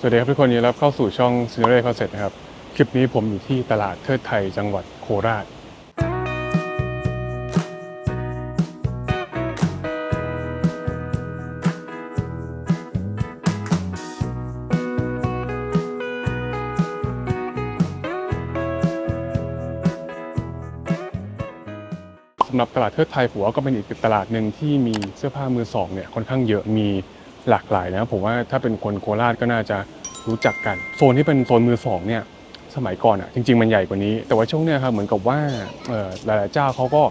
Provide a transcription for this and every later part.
สวัสดีครับทุกคนยินดีรับเข้าสู่ช่องซีเรียคอนเซ็ปต์นะครับ คลิปนี้ผมอยู่ที่ตลาดเทิดไทยจังหวัดโคราช สำหรับตลาดเทิดไทยผมว่าก็เป็นอีกตลาดหนึ่งที่มีเสื้อผ้ามือสองเนี่ยค่อนข้างเยอะมี หลากหลายนะครับผมว่าถ้าเป็นคนโคราชก็น่าจะรู้จักกัน โซนที่เป็นโซนมือสองเนี่ยสมัยก่อนอะจริง ๆ มันใหญ่กว่านี้ แต่ว่าช่วงเนี้ยครับเหมือนกับว่าหลายๆเจ้าเขาก็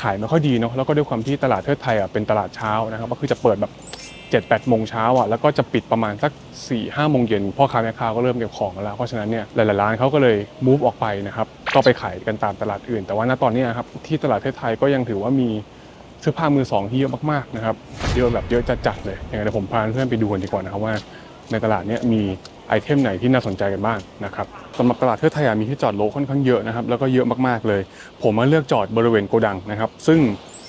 ขายไม่ค่อยดีเนาะแล้วก็ด้วยความที่ตลาดเทิดไทยอะเป็นตลาดเช้านะครับก็คือจะเปิดแบบ7 8โมงเช้าอะแล้วก็จะปิดประมาณสัก4 5โมงเย็นพ่อค้าแม่ค้าก็เริ่มเก็บของแล้ว เพราะฉะนั้นเนี่ยหลายๆร้านเขาก็เลย move ออกไปนะครับก็ไปขายกันตามตลาดอื่น แต่ว่าณตอนนี้ครับที่ตลาดเทศไทยก็ยังถือว่ามี เสื้อผ้ามือสองที่เยอะมากๆนะครับเยอะแบบเยอะจัดๆเลยอย่างไรเดี๋ยวผมพาเพื่อนไปดูกันดีกว่านะครับว่า ในตลาดนี้มีไอเทมไหนที่น่าสนใจกันบ้างนะครับสำหรับตลาดเทศไทยมีที่จอดรถค่อนข้างเยอะนะครับแล้วก็เยอะมากๆเลย ผมมาเลือกจอดบริเวณโกดังนะครับ ซึ่ง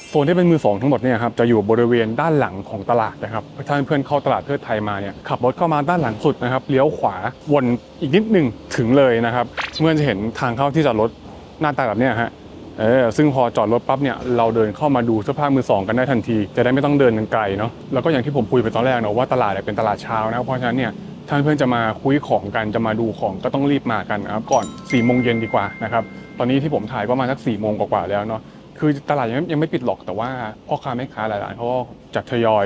โซนที่เป็นมือสองทั้งหมดเนี่ยครับจะอยู่บริเวณด้านหลังของตลาดนะครับถ้าเพื่อนๆเข้าตลาดเทิดไทยมาเนี่ยขับรถเข้ามาด้านหลังสุดนะครับเลี้ยวขวาวนอีกนิดหนึ่งถึงเลยนะครับเมื่อจะเห็นทางเข้าที่จอดรถหน้าตาแบบนี้ฮะ เออซึ่งพอจอดรถปั๊บเนี่ยเราเดินเข้ามาดูเสื้อผ้ามือสองกันได้ทันที จะได้ไม่ต้องเดินกันไกลเนาะแล้วก็อย่างที่ผมคุยไปตอนแรกเนาะว่าตลาดเนี่ยเป็นตลาดเช้านะเพราะฉะนั้นเนี่ยท่านเพื่อนจะมาคุยของกันจะมาดูของก็ต้องรีบมากันนะครับก่อน4ี่โมงเย็นดีกว่านะครับตอนนี้ที่ผมถ่ายก็ประมาณสัก4ี่โมงกว่าๆแล้วเนาะคือตลาดยังยังไม่ปิดหรอกแต่ว่าพ่อค้าแม่ค้าหลายร้านเขาก็จะทยอย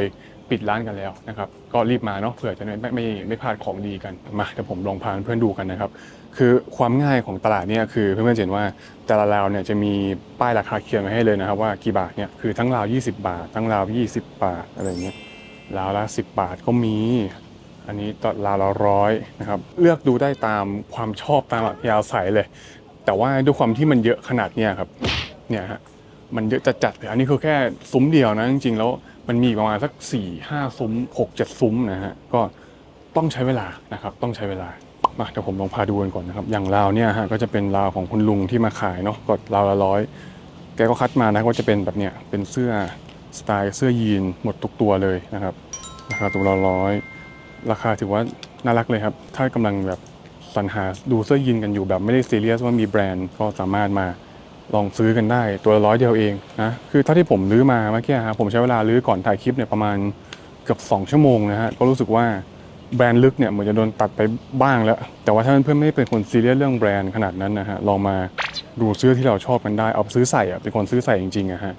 ปิดร้านกันแล้วนะครับก็รีบมาเนาะเผื่อจะไม่ไม่ไม่ไม่พลาดของดีกันมาเดี๋ยวผมลองพาเพื่อนดูกันนะครับ คือความง่ายของตลาดเนี่ยคือเพื่อนๆเห็นว่าแต่ละราวเนี่ยจะมีป้ายราคาเขียนไว้ให้เลยนะครับว่ากี่บาทเนี่ยคือทั้งราว 20 บาท ทั้งราว 20 บาทอะไรเงี้ยราวละ 10 บาทก็มี อันนี้ตราวละร้อยนะครับเลือกดูได้ตามความชอบตามอัธยาศัยเลย แต่ว่าด้วยความที่มันเยอะขนาดเนี้ยครับเนี่ยฮะมันเยอะจัดๆเลยอันนี้คือแค่ซุ้มเดียวนะจริงๆแล้วมันมีประมาณสัก4ี่ห้าซุ้ม6 7 ซุ้มนะฮะก็ต้องใช้เวลานะครับต้องใช้เวลา มาเดี๋ยวผมลองพาดูกันก่อนนะครับ อย่างราวเนี่ยฮะก็จะเป็นราวของคุณลุงที่มาขายเนาะก็ราวละร้อยแกก็คัดมานะก็จะเป็นแบบเนี้ยเป็นเสื้อสไตล์เสื้อยีนหมดทุกตัวเลยนะครับราคาตัวละร้อยราคาถือว่าน่ารักเลยครับ ถ้ากำลังแบบสรรหาดูเสื้อยีนกันอยู่แบบไม่ได้ซีเรียสว่ามีแบรนด์ก็สามารถมาลองซื้อกันได้ตัวละร้อยเดียวเองนะคือเท่าที่ผมรื้อมาเมื่อกี้ครผมใช้เวลารื้อก่อนถ่ายคลิปเนี่ยประมาณเกือบ 2 ชั่วโมงนะฮะก็รู้สึกว่า แบรนด์ลึกเนี่ยเหมือนจะโดนตัดไปบ้างแล้ว แต่ว่าถ้าเพื่อนๆไม่เป็นคนซีเรียสเรื่องแบรนด์ขนาดนั้นนะฮะลองมาดูเสื้อที่เราชอบกันได้เอาซื้อใส่อะเป็นคนซื้อใส่จริงๆอะฮะ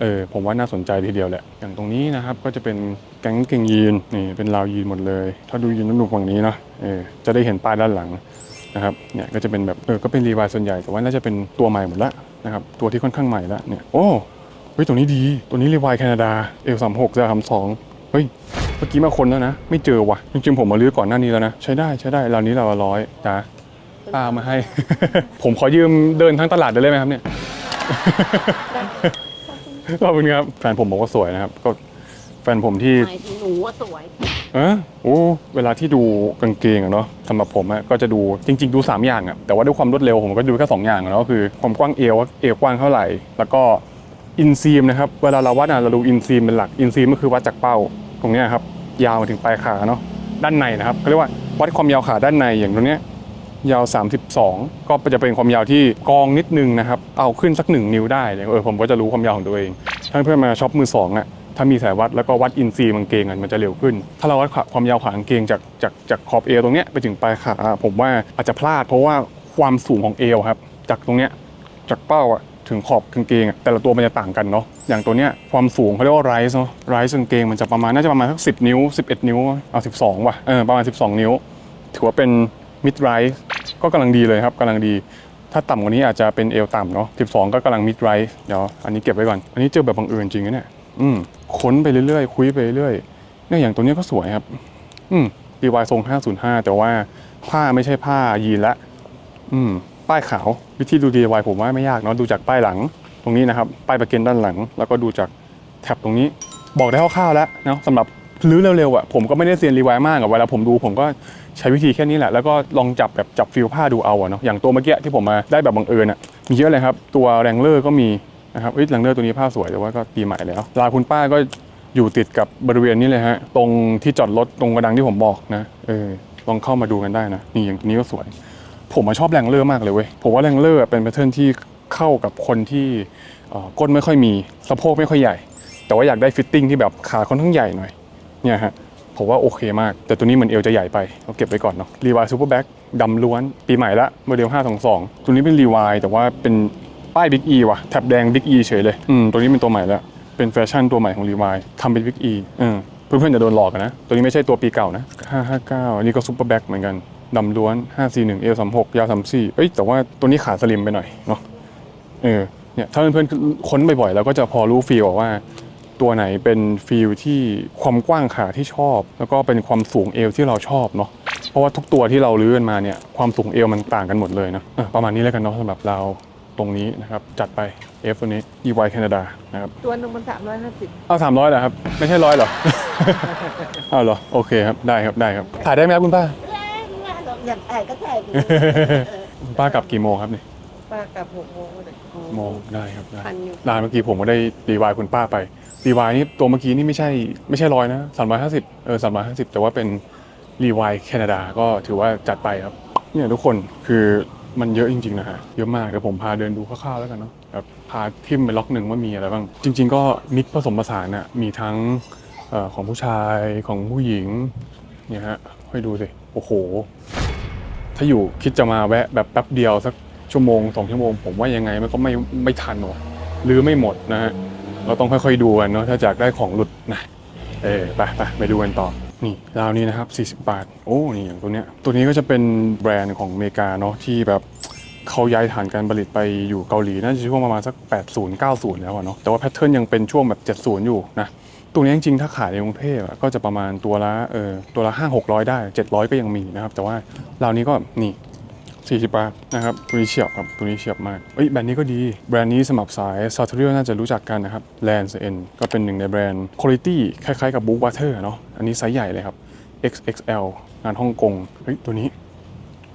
เออผมว่าน่าสนใจทีเดียวแหละ อย่างตรงนี้นะครับก็จะเป็นแก๊งเกงยีนนี่เป็นราวยีนหมดเลย ถ้าดูยีนต้องดูฝั่งนี้เนาะเออจะได้เห็นป้ายด้านหลังนะครับเนี่ยก็จะเป็นแบบเออก็เป็นรีวายส่วนใหญ่แต่ว่าน่าจะเป็นตัวใหม่หมดละนะครับตัวที่ค่อนข้างใหม่ละเนี่ยโอ้เฮ้ยตัวนี้ดีตัวนี้รีวายแคนาดาเอลสามหกจะทำสองเฮ้ย เมื่อกี้มาคนแล้วนะ ไม่เจอว่ะ จริงๆผมมาลื้อก่อนหน้านี้แล้วนะ ใช้ได้ใช้ได้ราวนี้ราวละร้อยจ้าป้าเอามาให้ ผมขอยืมเดินทั้งตลาดได้เลยไหมครับเนี่ย ขอบคุณครับ แฟนผมบอกว่าสวยนะครับ ก็แฟนผมที่ หมายถึงหนูว่าสวยเออโอ้เวลาที่ดูกางเกงอะเนาะสำหรับผมอะก็จะดูจริง ๆ ดู 3 อย่างอะแต่ว่าด้วยความรวดเร็วผมก็ดูแค่ 2 อย่างอะเนาะก็คือความกว้างเอวว่าเอวกว้างเท่าไหร่ แล้วก็อินซีมนะครับ เวลาเราวัดอะเราดูอินซีมเป็นหลักอินซีมก็คือวัดจากเป้า ตรงนี้ครับ ยาวมาถึงปลายขาเนาะด้านในนะครับเขาเรียกว่าวัดความยาวขาด้านในอย่างตรงนี้ยาว 32 ก็จะเป็นความยาวที่กองนิดนึงนะครับเอาขึ้นสักหนึ่งนิ้วได้เออผมก็จะรู้ความยาวของตัวเองถ้าเพื่อนมาช็อปมือสองอะถ้ามีสายวัดแล้วก็วัดอินซีย์กางเกงอะมันจะเร็วขึ้น ถ้าเราวัดความยาวขากางเกงจากจากจากขอบเอวตรงเนี้ยไปถึงปลายขาผมว่าอาจจะพลาดเพราะว่าความสูงของเอวครับ จากตรงเนี้ยจากเป้าอะ ถึงขอบกางเกงอะแต่ละตัวมันจะต่างกันเนาะอย่างตัวเนี้ยความสูงเขาเรียกว่าไรส์เนาะไรส์กางเกงมันจะประมาณน่าจะประมาณสักสินิ้ว 11 นิ้วเอา12ว่ะเออประมาณ 12 นิ้ว ถือว่าเป็นมิดไรส์ก็กำลังดีเลยครับกำลังดี ถ้าต่ำกว่านี้อาจจะเป็นเอวต่ำเนาะ12 ก็กำลังมิดไรส์เดี๋ยวอันนี้เก็บไว้ก่อนอันนี้เจอแบบบังเอิญจริงนะเนี่ยอืมค้นไปเรื่อยๆ คุยไปเรื่อยเนี่ยอย่างตัวเนี้ยก็สวยครับ อืมดีวายทรง 505 แต่ว่าผ้าไม่ใช่ผ้ายีนละ อืม ป้ายขาววิธีดู DIY ผมว่าไม่ยากเนาะดูจากป้ายหลังตรงนี้นะครับป้ายประเกันด้านหลัง แล้วก็ดูจากแท็บตรงนี้ บอกได้คร่าวๆแล้วเนาะสำหรับลื้อเร็วๆอะผมก็ไม่ได้เซียนรีไวายมากอะเวลาผมดูผมก็ใช้วิธีแค่นี้แหละแล้วก็ลองจับแบบจับฟิลผ้าดูเอาอะเนาะอย่างตัวเมื่อกี้ที่ผมมาได้แบบบังเอิญอะมีเยอะเลยครับตัวแรงเลอร์ก็มีนะครับเอ้ยแรงเลอร์ตัวนี้ผ้าสวยแต่ว่าก็ปีใหม่แล้วลาคุณป้าก็อยู่ติดกับบริเวณนี้เลยฮะตรงที่จอดรถตรงกระดังที่ผมบอกนะเออลองเข้ามาดูกันได้นะนี่อย่างนี้ก็สวย ผมชอบแรงเลอร์มากเลยเว้ย ผมว่าแรงเลอร์เป็นแพทเทิร์นที่เข้ากับคนที่ก้นไม่ค่อยมีสะโพกไม่ค่อยใหญ่ แต่ว่าอยากได้ฟิตติ้งที่แบบขาค่อนข้างใหญ่หน่อยเนี่ยฮะผมว่าโอเคมาก แต่ตัวนี้เหมือนเอวจะใหญ่ไปเราเก็บไว้ก่อนเนาะรีวายซูเปอร์แบ็กดำล้วน ปีใหม่ละโมเดล522 ตัวนี้เป็นรีวายแต่ว่าเป็นป้ายบิ๊กอีว่ะแท็บแดงบิ๊กอีเฉยเลยอืมตัวนี้เป็นตัวใหม่แล้วเป็นแฟชั่นตัวใหม่ของรีวายทำเป็นบิ๊กอีเออเพื่อนๆจะโดนหลอกกันนะ ตัวนี้ไม่ใช่ตัวปีเก่านะ559อันนี้ก็ซูเปอร์แบ็กเหมือนกัน ดำล้วน 541เอล36ยาว34เอ้ยแต่ว่าตัวนี้ขาสลิมไปหน่อยเนาะเออเนี่ยถ้าเพื่อนๆค้นบ่อยๆแล้วก็จะพอรู้ฟีลว่า ตัวไหนเป็นฟีลที่ความกว้างขาที่ชอบ แล้วก็เป็นความสูงเอวที่เราชอบเนาะเพราะว่าทุกตัวที่เราลื้อกันมาเนี่ยความสูงเอวมันต่างกันหมดเลยนะอะประมาณนี้แล้วกันเนาะสำหรับเราตรงนี้นะครับ จัดไป F ตัวนี้ EY Canada นะครับ ตัวหนึ่งมันสามร้อยห้าสิบเอาสามร้อยเหรอครับ ไม่ใช่ร้อยเหรอ เอาเหรอ โอเคครับ ได้ครับ ได้ครับ ถ่ายได้ไหมครับคุณป้า อยากถ่ายก็ถ่ายไปคุณป้ากลับกี่โมงครับนี่ปลากลับหกโมงก็ได้โมงได้ครับได้พันอยู่ ร้านเมื่อกี้ผมก็ได้รีวายคุณป้าไปรีวายนี่ตัวเมื่อกี้นี่ไม่ใช่ไม่ใช่ร้อยนะสามร้อยห้าสิบเออสามร้อยห้าสิบแต่ว่าเป็นรีวายแคนาดาก็ถือว่าจัดไปครับ เนี่ยทุกคนคือมันเยอะจริงๆนะฮะเยอะมากเดี๋ยวผมพาเดินดูคร่าวๆแล้วกันเนาะแบบพาทิมไปล็อกหนึ่งว่ามีอะไรบ้าง จริง ๆ ก็มิกผสมผสานน่ะมีทั้งเอ่อของผู้ชายของผู้หญิงเนี่ยฮะให้ดูสิโอ้โห ถ้าอยู่คิดจะมาแวะแบบแป๊บเดียวสักชั่วโมงสองชั่วโมง ผมว่ายังไงมันก็ไม่ไม่ทันหรอกหรือไม่หมดนะฮะเราต้องค่อยๆดูกันเนาะถ้าจากได้ของหลุดนะเออไปไปไปดูกันต่อนี่ราวนี้นะครับ40 บาท โอ้นี่อย่างตัวเนี้ยตัวนี้ก็จะเป็นแบรนด์ของอเมริกาเนาะที่แบบเขาย้ายฐานการผลิตไปอยู่เกาหลีน่าจะช่วงประมาณสัก 80 90 แล้วเนาะแต่ว่าแพทเทิร์นยังเป็นช่วงแบบ 70 อยู่นะ ตัวนี้จริงๆ ถ้าขายในกรุงเทพอะก็จะประมาณตัวละเออตัวละห้าหกร้อยได้เจ็ดร้อยก็ยังมีนะครับ แต่ว่าเราวนี้ก็นี่สี่สิบบาทนะครับตัวนี้เฉียบครับตัวนี้เฉียบมากเอ้ยแบรนด์นี้ก็ดีแบรนด์นี้สำหรับสายซา t เรียน่าจะรู้จักกันนะครับ Lands N ก็เป็นหนึ่งในแบรนด์คุณภาพคล้ายๆกับ Book Water เนาะอันนี้ไซส์ใหญ่เลยครับ XXL งานฮ่องกงเฮ้ยตัวนี้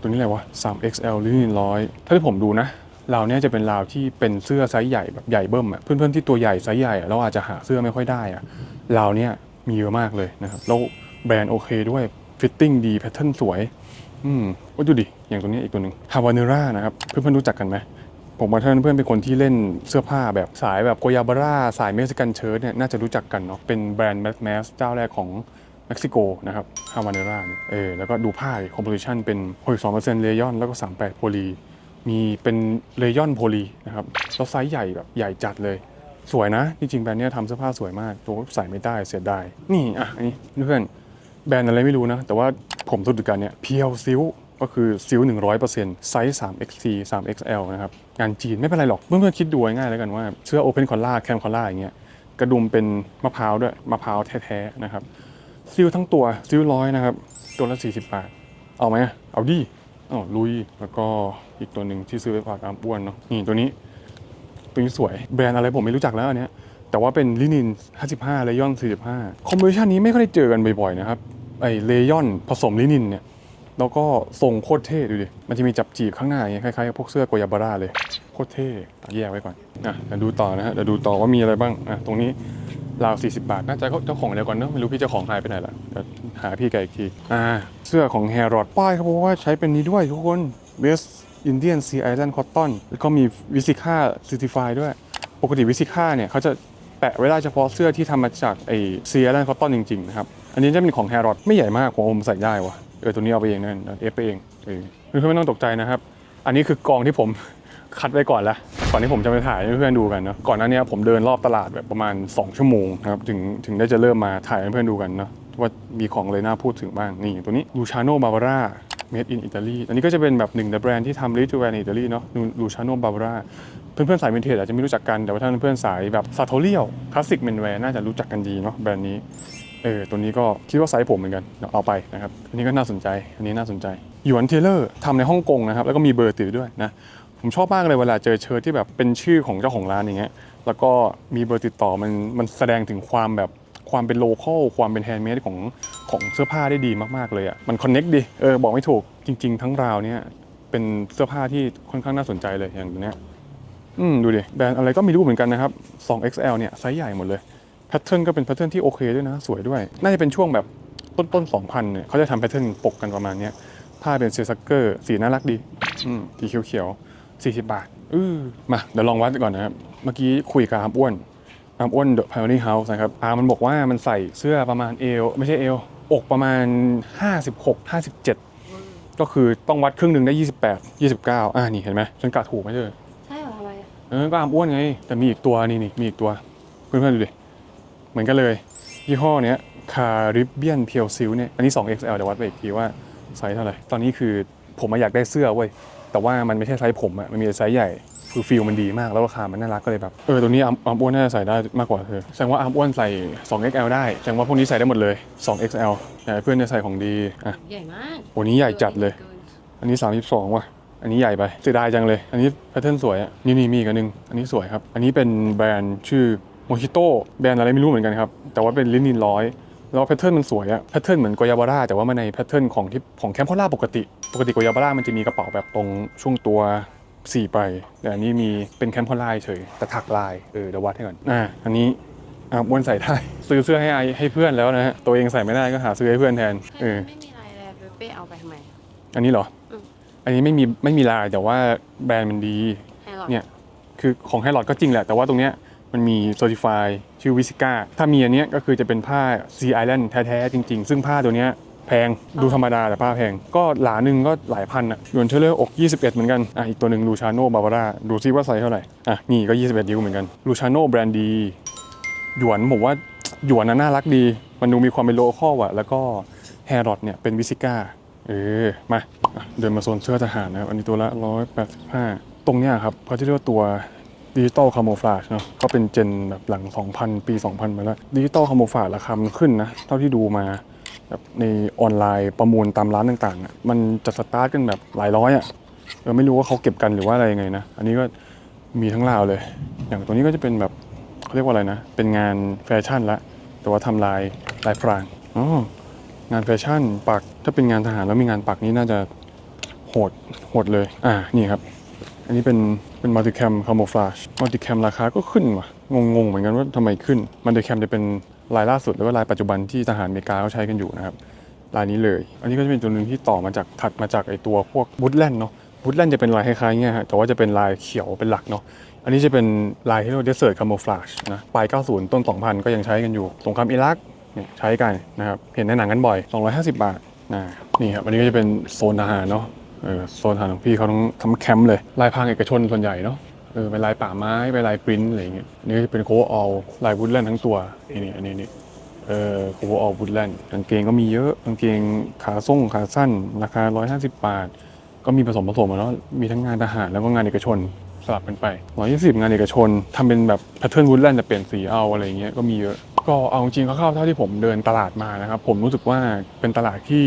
ตัวนี้อะไรวะ 3XL หรือร้อยถ้าที่ผมดูนะ ราวเนี้ยจะเป็นราวที่เป็นเสื้อไซส์ใหญ่แบบใหญ่เบิ้มอะเพื่อนๆที่ตัวใหญ่ไซส์ใหญ่เราอาจจะหาเสื้อไม่ค่อยได้อะราวเนี้ยมีเยอะมากเลยนะครับแล้วแบรนด์โอเคด้วยฟิตติ้งดีแพทเทิร์นสวยอืมว่าดูดิอย่างตัวนี้อีกตัวหนึ่งฮาวานูรานะครับเพื่อนๆรู้จักกันไหมผมว่าถ้าเพื่อนๆเป็นคนที่เล่นเสื้อผ้าแบบสายแบบโกยาบาร่าสายเม็กซิกันเชิ้ตเนี่ยน่าจะรู้จักกันเนาะเป็นแบรนด์แมสแมสเจ้าแรกของเม็กซิโกนะครับฮาวาเนร่าเนี่ยเออแล้วก็ดูผ้าคอมโพสิชันเป็น 62%เลยอนแล้วก็ 38โพลี มีเป็นเลยอนโพลีนะครับแล้วไซส์ใหญ่แบบใหญ่จัดเลย สวยนะ จริงๆแบรนด์เนี้ยทำเสื้อผ้าสวยมากตัวใส่ไม่ได้เสียดายนี่อะอันนี้เพื่อนแบรนด์อะไรไม่รู้นะ แต่ว่าผมสุดกันเนี่ยเพียวซิลก็คือซิล100%ไซส์ 3XC 3XL นะครับ งานจีนไม่เป็นไรหรอก เพื่อนๆคิดดูง่ายแล้วกันว่าเสื้อ Open Collar Cam Collar อย่างเงี้ยกระดุมเป็นมะพร้าวด้วยมะพร้าวแท้ๆนะครับซิลทั้งตัวซิลร้อยนะครับ ตัวละ 40 บาท เอาไหมเอาดิ อ๋อลุย แล้วก็อีกตัวหนึ่งที่ซื้อไปฝากอามอ้วนเนาะนี่ตัวนี้ ตัวนี้สวยแบรนด์อะไรผมไม่รู้จักแล้วอันเนี้ยแต่ว่าเป็นลินิน 55 เลยอน 45 คอมบิเนชันนี้ไม่ค่อยได้เจอกันบ่อยๆนะครับไอเลยอนผสมลินินเนี่ยแล้วก็ทรงโคตรเท่ดูดิ มันจะมีจับจีบข้างหน้าอย่างเงี้ยคล้ายๆกับพวกเสื้อโกยาบาร่าเลย โคตรเท่แยกไว้ก่อนอะเดี๋ยวดูต่อนะฮะเดี๋ยวดูต่อว่ามีอะไรบ้างอะตรงนี้ ราว40 บาท น่าจะเจ้าของเดียวกันเนอะไม่รู้พี่เจ้าของหายไปไหนละเดี๋ยวหาพี่แกอีกที อ่า เสื้อของแฮร์รอดป้ายเขาบอกว่าใช้เป็นนี้ด้วยทุกคน West Indian Sea Island Cotton แล้วก็มีวิสิค่า Certify ด้วย ปกติวิสิค่าเนี่ยเขาจะแปะไว้ได้เฉพาะเสื้อที่ทำมาจากไอ้ Sea Island Cotton จริงๆนะครับ อันนี้จะเป็นของแฮร์รอดไม่ใหญ่มากของผมใส่ได้วะเออตัวนี้เอาไปเองนั่นเอฟไปเองเออเพื่อนๆไม่ต้องตกใจนะครับ อันนี้คือกองที่ผม คัดไว้ก่อนละก่อนที่ผมจะไปถ่ายให้เพื่อนดูกันเนาะก่อนหน้านี้ผมเดินรอบตลาดแบบประมาณ 2 ชั่วโมงนะครับถึงถึงได้จะเริ่มมาถ่ายให้เพื่อนดูกันเนาะว่ามีของเลยน่าพูดถึงบ้างนี่ตัวนี้ลูชาโนบาบาร่า made in Italy อันนี้ก็จะเป็นแบบหนึ่งในแบรนด์ที่ทำ ready to wear ในอิตาลีเนาะลูชาโนบาบาร่าเพื่อนๆสายวินเทจอาจจะไม่รู้จักกัน แต่ว่าถ้าเพื่อนๆสายแบบซาโทเรียลคลาสสิกเมนแวร์น่าจะรู้จักกันดีเนาะแบรนด์นี้เออตัวนี้ก็คิดว่าไซส์ผมเหมือนกันเเอาไปนะครับอันนี้ก็น่าสนใจอันนี้น่าสนใจหยวนเทเลอร์ทำในฮ่องกงนะครับแล้วก็มีเบอร์ติดด้วยนะ ผมชอบมากเลยเวลาเจอเชิ้ตที่แบบเป็นชื่อของเจ้าของร้านอย่างเงี้ยแล้วก็มีเบอร์ติดต่อมันมันแสดงถึงความแบบความเป็นโลเคอลความเป็นแฮนด์เมดของของเสื้อผ้าได้ดีมากๆเลยอะ่ะมันคอนเน็กดีเออบอกไม่ถูกจริง ๆ ทั้งราวเนี่ยเป็นเสื้อผ้าที่ค่อนข้างน่าสนใจเลยอย่างเนี้ยอืมดูดิแบรนด์อะไรก็ม่รู้เหมือนกันนะครับ 2XL เนี่ยไซส์ใหญ่หมดเลยแพทเทิร์นก็เป็นแพทเทิร์นที่โอเคด้วยนะ สวยด้วย น่าจะเป็นช่วงแบบต้นต้นสองพันเนี่ยเขาจะทำแพทเทิร์นปกกันประมาณเนี้ยผ้าเป็นเซซักเกอร์สีน่ารักดีอืมสีเขียวๆ 40 บาท อือมาเดี๋ยวลองวัดก่อนนะครับ เมื่อกี้คุยกับอาร์มอ้วนอาร์มอ้วนเดอะพาวนี่เฮาส์นะครับอาร์มมันบอกว่ามันใส่เสื้อประมาณเอวไม่ใช่เอวอกประมาณ 56 57 ก็คือต้องวัดครึ่งหนึ่งได้ 28 29 อ่านี่เห็นไหมฉันกะถูกไหมเธอใช่เหรอทำไมอะเออก็อาร์มอ้วนไง แต่มีอีกตัวนี่นี่มีอีกตัว เพื่อนๆดูดิ เหมือนกันเลย ยี่ห้อเนี้ยคาริบเบียนเพียวซิลเนี่ยอันนี้ 2XL เดี๋ยววัดไปอีกทีว่าไซส์เท่าไหร่ ตอนนี้คือผมมาอยากได้เสื้อเว้ย แต่ว่ามันไม่ใช่ไซส์ผมอะมันมีแต่ไซส์ใหญ่คือฟิลมันดีมากแล้วราคามันน่ารักก็เลยแบบเออตัวนี้อาร์มอาร์มอ้วนน่าจะใส่ได้มากกว่าเธอแสดงว่าอาร์มอ้วนใส่ 2XL ได้แสดงว่าพวกนี้ใส่ได้หมดเลย 2XL แต่เพื่อนจะใส่ของดีอะใหญ่มากโหนี้ใหญ่จัดเลยกินอันนี้ 32 ว่ะ อันนี้ใหญ่ไปเสียดายจังเลย อันนี้แพทเทิร์นสวยอะนี่นี่มีอีกอันหนึง อันนี้สวยครับ อันนี้เป็นแบรนด์ชื่อโมฮิโต้แบรนด์อะไรไม่รู้เหมือนกันครับแต่ว่าเป็นลินินร้อยแล้วแพทเทิร์นมันสวยอะแพทเทิร์นเหมือนโกยาบาร่าแต่ว่ามันในแพทเทิร์นของที่ของแคมป์พอล่าปกติ ปกติโกยาบาร่ามันจะมีกระเป๋าแบบตรงช่วงตัวสี่ไปแต่อันนี้มีเป็นแคมป์พอล่าเฉยแต่ถักลายเออเดี๋ยววัดให้ก่อนอ่าอันนี้อ่าอ้วนใส่ได้ซื้อเสื้อให้ไอให้เพื่อนแล้วนะฮะตัวเองใส่ไม่ได้ก็หาซื้อให้เพื่อนแทนเออไม่มีอะไรเลยเป้เอาไปทำไม อันนี้เหรออืมอันนี้ไม่มีไม่มีลายแต่ว่าแบรนด์มันดีให้หรอเนี่ยคือของไฮลอดก็จริงแหละ แต่ว่าตรงเนี้ยมันมีโซติฟายชื่อวิสิก้าถ้ามีอันเนี้ยก็คือจะเป็นผ้าซีไอแลนด์แท้ๆจริง ๆ ซึ่งผ้าตัวเนี้ย แพงดูธรรมดาแต่ผ้าแพง ก็หลาหนึ่งก็หลายพันอะยวนเชลเลอร์อก 21 เหมือนกัน อะอีกตัวหนึ่งลูชาโนบาบาร่าดูซิว่าไซส์เท่าไหร่ อะนี่ก็ 21 นิ้วเหมือนกันลูชาโนแบรนด์ดีหยวนผมว่าหยวนน่ะน่ารักดี มันดูมีความเป็นโลคอลอะ แล้วก็แฮร์รอดเนี่ยเป็นวิสิก้าเออมาอะเดินมาโซนเสื้อทหารนะครับอันนี้ตัวละ 185 ตรงเนี้ยครับเขาจะเรียกว่าตัวดิจิตอลคาโมฟลาชเนาะก็เป็นเจนแบบหลัง 2,000 ปี 2,000 มาแล้วดิจิตอลคาโมฟลาราคามันขึ้นนะ เท่าที่ดูมา แบบในออนไลน์ประมูลตามร้านต่างๆมันจะสตาร์ทกันแบบหลายร้อยอะเออไม่รู้ว่าเขาเก็บกันหรือว่าอะไรยังไงนะ อันนี้ก็มีทั้งราวเลย อย่างตัวนี้ก็จะเป็นแบบเขาเรียกว่าอะไรนะ เป็นงานแฟชั่นละ แต่ว่าทำลายลายพรางอ๋องานแฟชั่นปัก ถ้าเป็นงานทหารแล้วมีงานปักนี้น่าจะโหดโหดเลย อ่า นี่ครับ อันนี้เป็นเป็นมัลติแคมคาโมฟลาชมัลติแคมราคาก็ขึ้นว่ะ งงๆเหมือนกันว่าทำไมขึ้นมัลติแคมจะเป็น ลายล่าสุดหรือว่าลายปัจจุบันที่ทหารอเมริกาเขาใช้กันอยู่นะครับลายนี้เลย อันนี้ก็จะเป็นตัวหนึ่งที่ต่อมาจากถัดมาจากไอตัวพวกบูทแลนด์เนาะบูทแลนด์จะเป็นลายคล้ายๆเงี้ยฮะแต่ว่าจะเป็นลายเขียวเป็นหลักเนาะอันนี้จะเป็นลายที่เรียกว่าเดสเซิร์ตคาโมฟลาชนะปลาย 90 ต้น 2000 ก็ยังใช้กันอยู่สงครามอิรักเนี่ยใช้กันนะครับเห็นในหนังกันบ่อย 250 บาทนะนี่ครับอันนี้ก็จะเป็นโซนทหารเนาะโซนทหารของพี่เขาต้องทำแคมป์เลยลายพรางเอกชนส่วนใหญ่เนาะ เออเป็นลายป่าไม้เป็นลายปริ้นอะไรอย่างเงี้ยนี่เป็นโคอร์อลลายบูทแลนด์ทั้งตัวนี่นี่อันนี้นี่เออโคอร์อลบูทแลนด์กางเกงก็มีเยอะกางเกงขาส่งขาสั้น ราคา 150 บาท ก็มีผสมผสมอะเนาะมีทั้งงานทหารแล้วก็งานเอกชนสลับกันไป 120 งานเอกชนทำเป็นแบบแพทเทิร์นวูดแลนด์แต่เปลี่ยนสีเอาอะไรเงี้ยก็มีเยอะก็เอาจริงๆคร่าวๆเท่าที่ผมเดินตลาดมานะครับผมรู้สึกว่าเป็นตลาดที่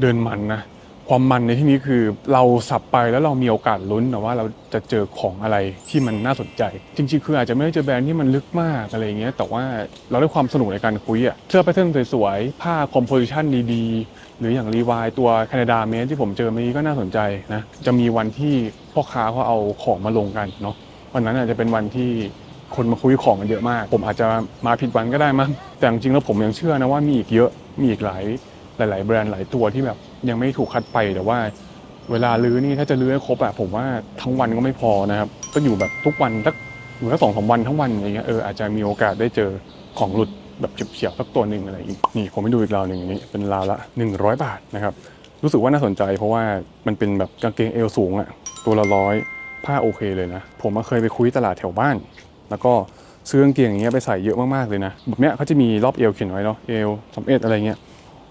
เดินมันนะ ความมันในที่นี้คือเราสับไปแล้วเรามีโอกาสลุ้นนะว่าเราจะเจอของอะไรที่มันน่าสนใจ จริง ๆ คืออาจจะไม่ได้เจอแบรนด์ที่มันลึกมากอะไรอย่างเงี้ยแต่ว่าเราได้ความสนุกในการคุยอะเสื้อแพทเทิร์นสวยๆ ผ้าคอมโพสิชันดีๆ หรืออย่างรีวายตัวแคนาดาเมสที่ผมเจอเมื่อกี้ก็น่าสนใจนะจะมีวันที่พ่อค้าเขาเอาของมาลงกันเนาะวันนั้นอาจจะเป็นวันที่คนมาคุยของกันเยอะมาก ผมอาจจะมาผิดวันก็ได้มั้งแต่จริงๆแล้วผมยังเชื่อนะว่ามีอีกเยอะมีอีกหลาย หลาย ๆ แบรนด์หลายตัวที่แบบยังไม่ถูกคัดไปแต่ว่า เวลาลื้อนี่ถ้าจะลื้อให้ครบอะผมว่าทั้งวันก็ไม่พอนะครับต้องอยู่แบบทุกวันสักอยู่แค่สองสามวันทั้งวันอย่างเงี้ยเอออาจจะมีโอกาสได้เจอของหลุดแบบเฉียบๆสักตัวหนึ่งอะไรอย่างงี้นี่ผมให้ดูอีกราวหนึ่งอันนี้เป็นราวละ 100 บาทนะครับรู้สึกว่าน่าสนใจเพราะว่ามันเป็นแบบกางเกงเอวสูงอะตัวละร้อยผ้าโอเคเลยนะ ผมมาเคยไปคุยตลาดแถวบ้าน แล้วก็ซื้อกางเกงอย่างเงี้ยไปใส่เยอะมากๆเลยนะแบบเนี้ยเขาจะมีรอบเอวเขียนไว้เนาะเอวสมเอ็ดอะไรเงี้ย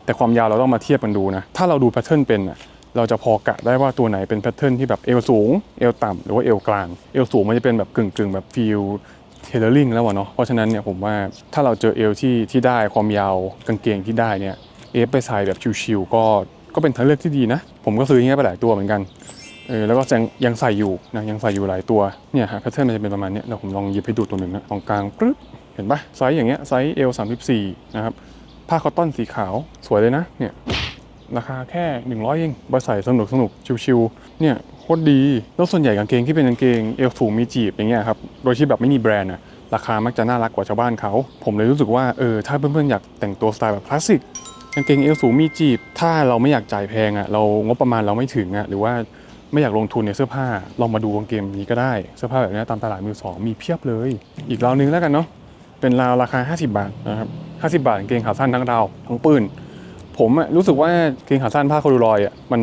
แต่ความยาวเราต้องมาเทียบกันดูนะ ถ้าเราดูแพทเทิร์นเป็นอะเราจะพอกะได้ว่าตัวไหนเป็นแพทเทิร์นที่แบบเอวสูง เอวต่ำหรือว่าเอวกลาง เอวสูงมันจะเป็นแบบกึ่งกึ่งๆแบบฟิลเทเลอร์ลิงแล้วอะเนาะ เพราะฉะนั้นเนี่ยผมว่าถ้าเราเจอเอวที่ที่ได้ความยาวกางเกงที่ได้เนี่ยเอฟไปใส่แบบชิวๆก็ก็เป็นทางเลือกที่ดีนะ ผมก็ซื้ออย่างเงี้ยไปหลายตัวเหมือนกันเออแล้วก็ยังยังใส่อยู่นะยังใส่อยู่หลายตัวเนี่ยฮะแพทเทิร์นมันจะเป็นประมาณเนี้ยเดี๋ยวผมลองหยิบให้ดูตัวหนึ่งนะตรงกลางปึ๊บเห็นปะไซส์อย่างเงี้ยไซส์เอล34นะครับ ผ้าคอตตอนสีขาวสวยเลยนะเนี่ยราคาแค่ 100 เองไปใส่สนุกสนุกชิวๆเนี่ยโคตรดี แล้วส่วนใหญ่กางเกงที่เป็นกางเกงเอวสูงมีจีบอย่างเงี้ยครับ โดยที่แบบไม่มีแบรนด์อะราคามักจะน่ารักกว่าชาวบ้านเขา ผมเลยรู้สึกว่าเออถ้าเพื่อนๆอยากแต่งตัวสไตล์แบบคลาสสิกกางเกงเอวสูงมีจีบ ถ้าเราไม่อยากจ่ายแพงอะ่ะเรางบประมาณเราไม่ถึงอะหรือว่าไม่อยากลงทุนในเสื้อผ้าลองมาดูกางเกงนี้ก็ได้ เสื้อผ้าแบบนี้ตามตลาดมือสองมีเพียบเลย อีกราวนึงแล้วกันเนาะเป็นราวราคา 50 บาทนะครับ 50 บาทกางเกงขาสั้นทั้งราวทั้งปืนผมอะรู้สึกว่ากางเกงขาสั้นผ้าคอดูลอยอะมัน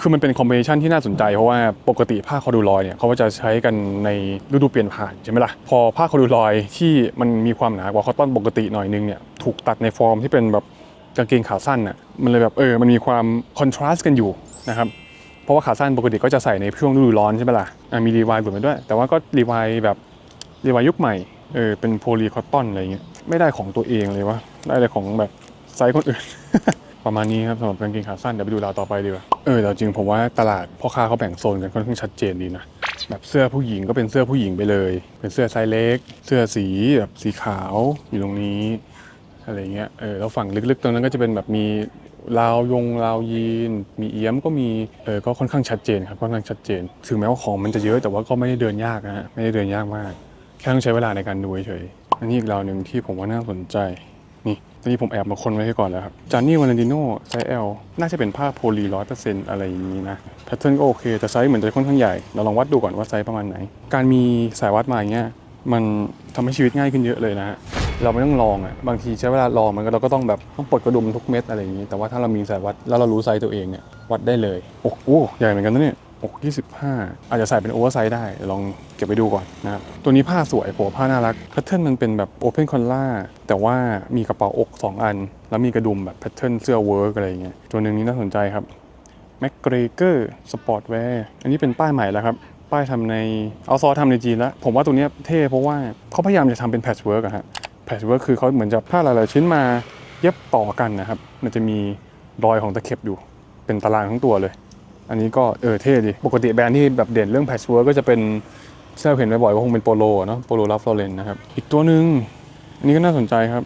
คือมันเป็นคอมบิเนชันที่น่าสนใจเพราะว่าปกติผ้าคอดูลอยเนี่ยเขาก็จะใช้กันในฤดูเปลี่ยนผ่านใช่ไหมล่ะพอผ้าคอดูลอยที่มันมีความหนากว่าคอตตอนปกติหน่อยนึงเนี่ยถูกตัดในฟอร์มที่เป็นแบบกางเกงขาสั้นอะมันเลยแบบเออมันมีความคอนทราสต์กันอยู่นะครับเพราะว่าขาสั้นปกติก็จะใส่ในช่วงฤดูร้อนใช่ไหมล่ะอะมีรีวายหลุดมาด้วย แต่ว่าก็รีวายแบบรีวายยุคใหม่เออเป็นโพลีคอตตอนอะไรเงี้ย ไม่ได้ของตัวเองเลยวะได้แต่ของแบบไซส์คนอื่น ประมาณนี้ครับสำหรับกางเกงขาสั้นเดี๋ยวไปดูราวต่อไปดีกว่าเออแต่จริงผมว่าตลาดพ่อค้าเขาแบ่งโซนกันค่อนข้างชัดเจนดีนะแบบเสื้อผู้หญิงก็เป็นเสื้อผู้หญิงไปเลย เป็นเสื้อไซส์เล็ก เสื้อสีแบบสีขาวอยู่ตรงนี้อะไรเงี้ยเออแล้วฝั่งลึกๆ ตรงนั้นก็จะเป็นแบบมีราวยงราวยีน มีเอี้ยมก็มีเออก็ค่อนข้างชัดเจนครับค่อนข้างชัดเจน ถึงแม้ว่าของมันจะเยอะแต่ว่าก็ไม่ได้เดินยากนะฮะไม่ได้เดินยากมาก แค่ต้องใช้เวลาในการดูเฉย อันนี้อีกราวหนึ่งที่ผมว่าน่าสนใจ นี่ตอนนี้ผมแอบมาคนไว้ให้ก่อนแล้วครับจานนี่วาเลนติโน่ไซส์ L น่าจะเป็นผ้าโพลีร้อยเปอร์เซ็นต์อะไรอย่างนี้นะแพทเทิร์นก็โอเคแต่ไซส์เหมือนจะค่อนข้างใหญ่เราลองวัดดูก่อนว่าไซส์ประมาณไหน การมีสายวัดมาอย่างเงี้ยมันทำให้ชีวิตง่ายขึ้นเยอะเลยนะฮะเราไม่ต้องลองอะบางทีใช้เวลาลองมันก็เราก็ต้องแบบต้องปลดกระดุมทุกเม็ดอะไรอย่างนี้ แต่ว่าถ้าเรามีสายวัดแล้วเรารู้ไซส์ตัวเองเนี่ยวัดได้เลยโอ้โหใหญ่เหมือนกันนะเนี่ย อก25 อาจจะใส่เป็นโอเวอร์ไซส์ได้ ลองเก็บไปดูก่อนนะครับ ตัวนี้ผ้าสวยผมว่าผ้าน่ารัก แพทเทิร์นมันเป็นแบบโอเพนคอลล่าแต่ว่ามีกระเป๋าอก 2 อัน แล้วมีกระดุมแบบแพทเทิร์นเสื้อเวิร์กอะไรอย่างเงี้ยตัวหนึ่งนี้น่าสนใจครับแม c เกรเกอร์สปอร์ตแวร์อันนี้เป็นป้ายใหม่แล้วครับ ป้ายทำในเอาซอทำในจีนแล้ว ผมว่าตัวนี้เท่เพราะว่าเขาพยายามจะทำเป็นแพทชเวิร์กอะฮะแพทชเวิร์กคือเขาเหมือนจะผ้าหลายๆชิ้นมาเย็บต่อกันนะครับมันจะมีรอยของตะเข็บอยู่เป็นตารางทั้งตัวเลย อันนี้ก็เออเท่ดี ปกติแบรนด์ที่แบบเด่นเรื่องแพชเวิร์กก็จะเป็นเสื้อเห็นบ่อยๆก็คงเป็นโปโลอะเนาะโปโลลัฟฟลอเรนนะครับ อีกตัวหนึ่งอันนี้ก็น่าสนใจครับ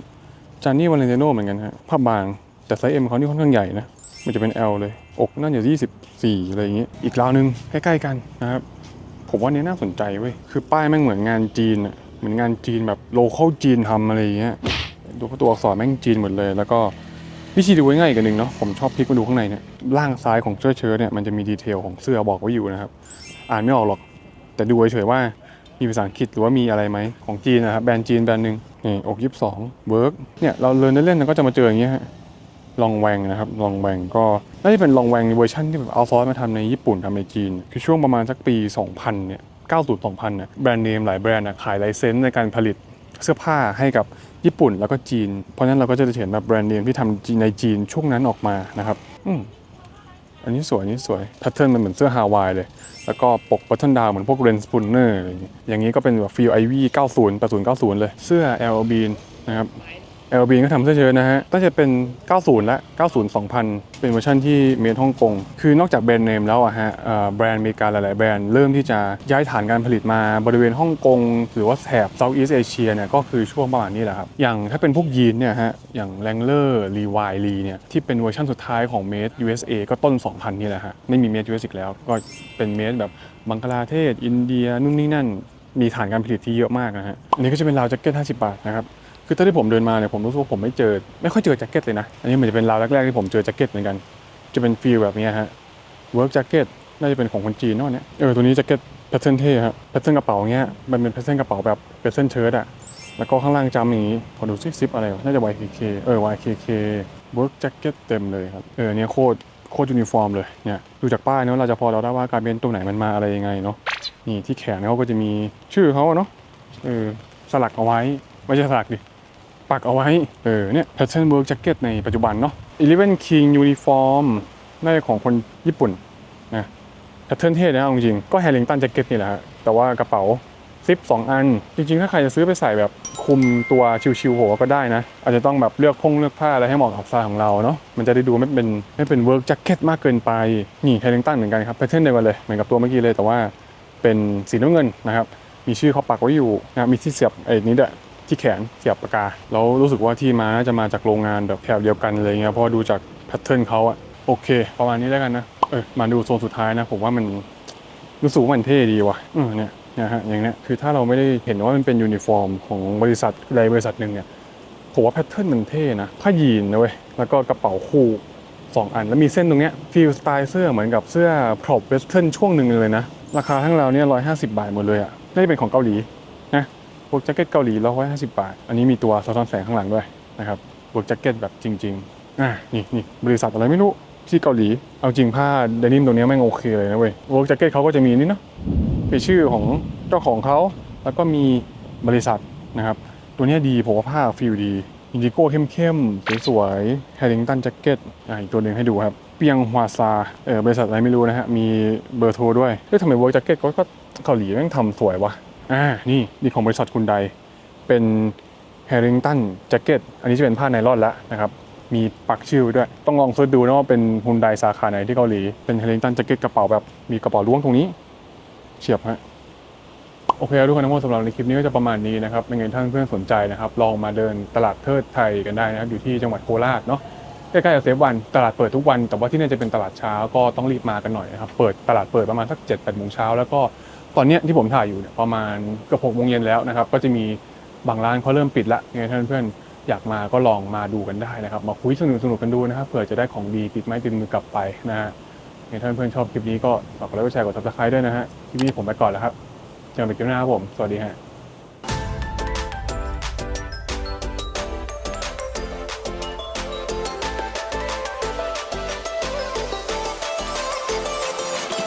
จานนี่วาเลนติโนเหมือนกันครับผ้าบางแต่ไซส์ M เขานี่ค่อนข้างใหญ่นะมันจะเป็น L เลย อกน่าจะ24 อะไรอย่างเงี้ยอีกราวนึงใกล้ๆกันนะครับ ผมว่านี้น่าสนใจเว้ย คือป้ายแม่งเหมือนงานจีนอะเหมือนงานจีนแบบโลเคอลจีนทำอะไรอย่างเงี้ยดูตัวอักษรแม่งจีนหมดเลย แล้วก็ วิธีดูง่ายๆอีกอันหนึ่งเนาะผมชอบพลิกมาดูข้างในเนี่ยล่างซ้ายของเสื้อเชิ้ตเนี่ยมันจะมีดีเทลของเสื้อบอกไว้อยู่นะครับ อ่านไม่ออกหรอก แต่ดูเฉยๆว่ามีภาษาอังกฤษหรือว่ามีอะไรไหมของจีนนะครับแบรนด์จีนแบรนด์หนึ่งนี่อกยี่สิบสองเวิร์กเนี่ยเราเรียนเล่นๆก็จะมาเจออย่างเงี้ยลองแวงนะครับลองแวงก็น่าจะเป็นลองแวงเวอร์ชันที่แบบเอาซอสมาทำในญี่ปุ่นทำในจีน คือช่วงประมาณสักปี 2000เนี่ย90 2000เนี่ยแบรนด์เนมหลายแบรนด์อะขายไลเซนส์ในการผลิตเสื้อผ้าให้กับ ญี่ปุ่นแล้วก็จีน เพราะนั้นเราก็จะเห็นแบบแบรนด์เนมที่ทำในจีนช่วงนั้นออกมานะครับอือันนี้สวยอันนี้สวยแพทเทิร์นมันเหมือนเสื้อฮาวายเลย แล้วก็ปกบัตเทิลดาวเหมือนพวกเรนสปูนเนอร์อย่างเงี้ยอย่างนี้ก็เป็นแบบฟิลไอวี่90 80 90 เลย เสื้อ l b นะครับ l b ก็ทำเสื้อเชิ้ตนะฮะตั้งแต่เป็น 90 และ 90 2000 เป็นเวอร์ชันที่เมดฮ่องกง คือนอกจากแบรนด์เนมแล้วอะฮะแบรนด์อเมริกาหลาย ๆ แบรนด์เริ่มที่จะย้ายฐานการผลิตมาบริเวณฮ่องกง หรือว่าแถบเซาท์อีสเอเชียเนี่ยก็คือช่วงประมาณนี้แหละครับ อย่างถ้าเป็นพวกยีนเนี่ยฮะ อย่างแรงเลอร์รีวายรีเนี่ยที่เป็นเวอร์ชันสุดท้ายของเมด USA ก็ต้น 2000 นี่แหละฮะ ไม่มีเมด US อีกแล้ว ก็เป็นเมดแบบบังกลาเทศ อินเดียนู่นนี่นั่น มีฐานการผลิตที่เยอะมากนะฮะ อันนี้ก็จะเป็นราวแจ็คเก็ต 50 บาทนะครับ คือตอนที่ผมเดินมาเนี่ยผมรู้สึกว่าผมไม่เจอ ไม่ค่อยเจอแจ็คเก็ตเลยนะ อันนี้เหมือนจะเป็นราวแรกๆที่ผมเจอแจ็คเก็ตเหมือนกัน จะเป็นฟีลแบบนี้ฮะเวิร์กแจ็คเก็ตน่าจะเป็นของคนจีนเนาะเนี่ยเออตัวนี้แจ็คเก็ตแพทเทิร์นเท่ครับแพทเทิร์นกระเป๋าเงี้ยมันเป็นแพทเทิร์นกระเป๋าแบบเป็นเส้นเชิ้ตอะแล้วก็ข้างล่างจำอย่างนี้พอดูซิซิปอะไรวะน่าจะ YKK เออ YKK เวิร์กแจ็คเก็ตเต็มเลยครับเออเนี่ยโคตรโคตรยูนิฟอร์มเลยเนี่ยดูจากป้ายเนาะเราจะพอเราได้ว่าการเป็นตัวไหนมันมาอะไรยังไงเนาะนี่ที่แขนเขาก็จะมีชื่อเขาเนาะเออสลักเอาไว้ไม่ใช่สลักดิ ปักเอาไว้ เออเนี่ย Pattern Work Jacket ในปัจจุบันเนาะ Eleven King Uniform น่าจะของคนญี่ปุ่นนะแพทเทิร์นเท่นะเอาจริงก็แฮร์ริงตันแจ็คเก็ตนี่แหละฮะแต่ว่ากระเป๋าซิป2อัน จริงๆ ถ้าใครจะซื้อไปใส่แบบคุมตัวชิวๆหัวก็ได้นะ อาจจะต้องแบบเลือกพงเลือกผ้าอะไรให้เหมาะกับสไตล์ของเราเนาะมันจะได้ดูไม่เป็นไม่เป็นเวิร์กแจ็คเก็ตมากเกินไป นี่แฮร์ริงตันเหมือนกันครับแพทเทิร์นเดียวกันเลย เหมือนกับตัวเมื่อกี้เลยแต่ว่าเป็นสีน้ำเงินนะครับ มีชื่อเขาปักไว้อยู่นะมีที่เสียบไอ้นี้ด้วย ที่แขนเสียบปากกา แล้วรู้สึกว่าที่มาน่าจะมาจากโรงงานแบบแถบเดียวกันอะไรเงี้ยเพราะดูจากแพทเทิร์นเขาอะโอเค ประมาณนี้แล้วกันนะเออมาดูโซนสุดท้ายนะ ผมว่ามันรู้สึกมันเท่ดีว่ะเออเนี่ยนะฮะอย่างเนี้ยคือถ้าเราไม่ได้เห็นว่ามันเป็นยูนิฟอร์มของบริษัทใดบริษัทหนึ่งเนี่ยผมว่าแพทเทิร์นมันเท่นะผ้ายีนนะเว้ยแล้วก็กระเป๋าคู่สองอันแล้วมีเส้นตรงเนี้ยฟีลสไตล์เสื้อเหมือนกับเสื้อพรอปเวสเทิร์นช่วงหนึ่งเลยนะ ราคาทั้งเราเนี่ยร้อยห้าสิบบาทหมดเลยอะน่าจะเป็นของเกาหลี พวกแจ็คเก็ตเกาหลีร้อยห้าสิบบาท อันนี้มีตัวสะท้อนแสงข้างหลังด้วยนะครับพวกแจ็คเก็ตแบบจริงๆอะนี่นี่บริษัทอะไรไม่รู้ที่เกาหลี เอาจริงผ้าเดนิมตรงเนี้แม่งโอเคเลยนะเว้ยเวิร์กแจ็คเก็ตเขาก็จะมีนี่เนาะมีชื่อของเจ้าของเขาแล้วก็มีบริษัทนะครับ ตัวนี้ดีผมว่าผ้าฟิลดีอินดิโก้เข้มๆสวยๆแฮร์ริงตันแจ็คเก็ตอะอีกตัวหนึ่งให้ดูครับ เปียงฮวาซาเออบริษัทอะไรไม่รู้นะฮะ มีเบอร์โทรด้วยเฮ้ยทำไมเวิร์กแจ็คเก็ตก็เกาหลีแม่งทำสวยวะ อ่านี่นี่ของบริษัทคุณใดเป็นแฮริงตันแจ็คเก็ตอันนี้จะเป็นผ้าไนลอนแล้วนะครับ มีปักชื่อด้วย ต้องลองเสิร์ชดูนะว่าเป็นฮุนไดสาขาไหนที่เกาหลี เป็นแฮร์ริงตันแจ็คเก็ตกระเป๋าแบบมีกระเป๋าล้วงตรงนี้ เฉียบฮะโอเคทุกคนทั้งหมดสำหรับในคลิปนี้ก็จะประมาณนี้นะครับเป็นไงท่านเพื่อนสนใจนะครับ ลองมาเดินตลาดเทิดไทยกันได้นะครับอยู่ที่จังหวัดโคราชเนาะใกล้ๆกับเซฟวันตลาดเปิดทุกวัน แต่ว่าที่นี่จะเป็นตลาดเช้าก็ต้องรีบมากันหน่อยนะครับเปิดตลาดเปิดประมาณสัก7จ็ดแปดโมงเช้าแล้วก็ ตอนนี้ที่ผมถ่ายอยู่เนี่ยประมาณเกือบหกโมงเย็นแล้วนะครับ ก็จะมีบางร้านเขาเริ่มปิดละยังไงท่านเพื่อนอยากมาก็ลองมาดูกันได้นะครับ มาคุยสนุกสนุกันดูนะครับเผื่อจะได้ของดีติดไม้ติดมือกลับไปนะฮะยังไงท่านเพื่อนชอบคลิปนี้ก็ฝากกดไลค์กดแชร์กดซับสไครต์ด้วยนะฮะคลิปนี้ผมไปก่อนแล้วครับเจอกันใหม่คลิปหน้าครับผมสวัสดีฮะ